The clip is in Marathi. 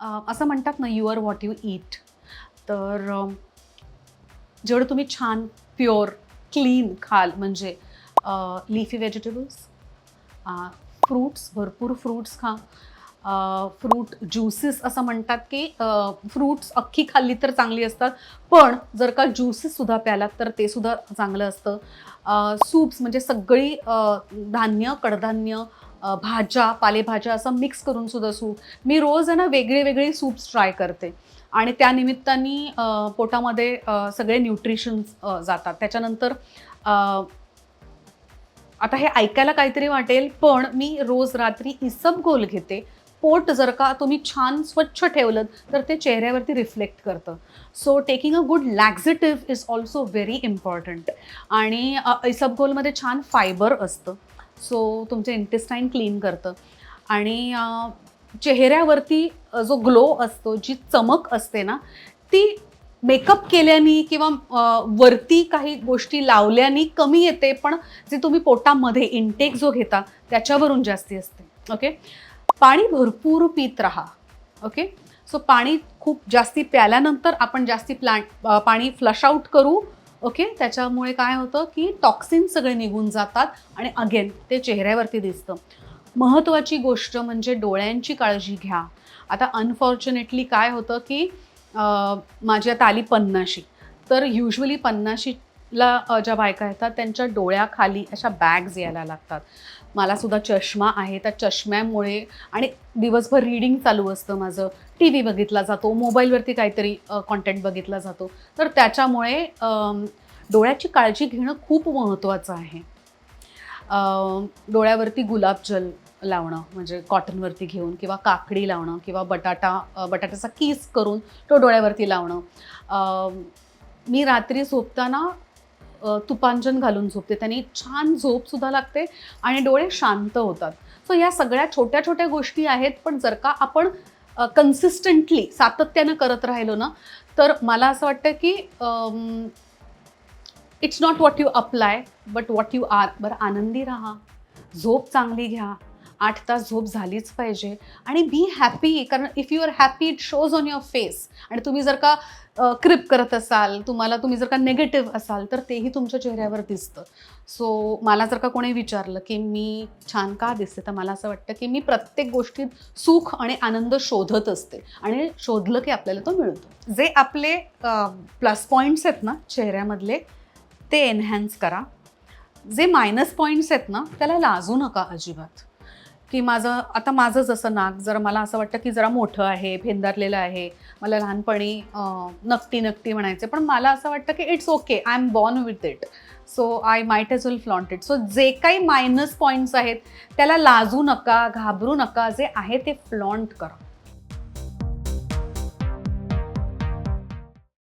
असं म्हणतात ना you are what you eat तर जेवढं तुम्ही छान प्युअर क्लीन खाल म्हणजे लिफी व्हेजिटेबल्स फ्रूट्स भरपूर फ्रूट्स खा. फ्रूट ज्युसेस असं म्हणतात की फ्रूट्स अख्खी खाल्ली तर चांगली असतात पण जर का ज्युसेससुद्धा प्यालात तर ते सुद्धा चांगलं असतं. सूप्स म्हणजे सगळी धान्य कडधान्य भाज्या पालेभाज्या असं मिक्स करून सुद्धा सूप. मी रोज आहे ना वेगळे वेगळे सूप्स ट्राय करते. आणि त्यानिमित्ताने पोटामध्ये सगळे न्यूट्रिशन्स जातात. त्याच्यानंतर आता हे ऐकायला काहीतरी वाटेल पण मी रोज रात्री इसबगोल घेते. पोट जर का तुम्ही छान स्वच्छ ठेवलं तर ते चेहऱ्यावरती रिफ्लेक्ट करतं. So taking a good laxative is also very important आणि इसबगोलमध्ये छान फायबर असतं. सो तुमचे इंटेस्टाईन क्लीन करतं. आणि चेहऱ्यावरती जो ग्लो असतो जी चमक असते ना ती मेकअप केल्याने किंवा वरती काही गोष्टी लावल्याने कमी येते पण जे तुम्ही पोटामध्ये इंटेक जो घेता त्याच्यावरून जास्ती असते. ओके पाणी भरपूर पित राहा. ओके सो पाणी खूप जास्ती प्याल्यानंतर आपण जास्ती प्लांट पाणी फ्लश आउट करू ओके? त्याच्यामुळे काय होतं की टॉक्सिन सगळे निघून जातात आणि अगेन ते चेहऱ्यावरती दिसतं. महत्त्वाची गोष्ट म्हणजे डोळ्यांची काळजी घ्या. आता अनफॉर्च्युनेटली काय होतं की माझी आता आली पन्नाशी. तर युजली पन्नाशी ला ज्या बायका येतात त्यांच्या डोळ्याखाली अशा बॅग्स यायला लागतात. मला सुद्धा चष्मा आहे. त्या चष्म्यामुळे आणि दिवसभर रीडिंग चालू असतं माझं. टी व्ही बघितला जातो मोबाईलवरती काहीतरी कॉन्टेंट बघितला जातो. तर त्याच्यामुळे डोळ्याची काळजी घेणं खूप महत्त्वाचं आहे. डोळ्यावरती गुलाबजल लावणं म्हणजे कॉटनवरती घेऊन किंवा काकडी लावणं किंवा बटाटा बटाट्याचा किस करून तो डोळ्यावरती लावणं. मी रात्री झोपताना तुपांजन घालून झोपते. त्याने छान झोपसुद्धा लागते आणि डोळे शांत होतात. सो या सगळ्या छोट्या छोट्या गोष्टी आहेत पण जर का आपण कन्सिस्टंटली सातत्यानं करत राहिलो ना तर मला असं वाटतं की it's not what you apply but what you are बरं आनंदी राहा. झोप चांगली घ्या. आठ तास झोप झालीच पाहिजे. आणि बी हॅपी कारण if you are happy it shows on your face आणि तुम्ही जर का क्रिप करत असाल तुम्हाला तुम्ही जर का नेगेटिव्ह असाल तर तेही तुमच्या चेहऱ्यावर दिसतं. सो मला जर का कोणी विचारलं की मी छान का दिसते तर मला असं वाटतं की मी प्रत्येक गोष्टीत सुख आणि आनंद शोधत असते. आणि शोधलं की आपल्याला तो मिळतो. जे आपले प्लस पॉईंट्स आहेत ना चेहऱ्यामधले ते एनहॅन्स करा. जे मायनस पॉईंट्स आहेत ना त्याला लाजू नका अजिबात. की माझं आता माझं जसं नाक जरा मला असं वाटतं की जरा मोठं आहे फेंदारलेलं आहे. मला लहानपणी अं, नकटी नकटी म्हणायचे. पण मला असं वाटतं की it's okay I am born with it so I might as well flaunt it so जे काही मायनस पॉईंट्स आहेत त्याला लाजू नका घाबरू नका. जे आहे ते फ्लॉन्ट करा.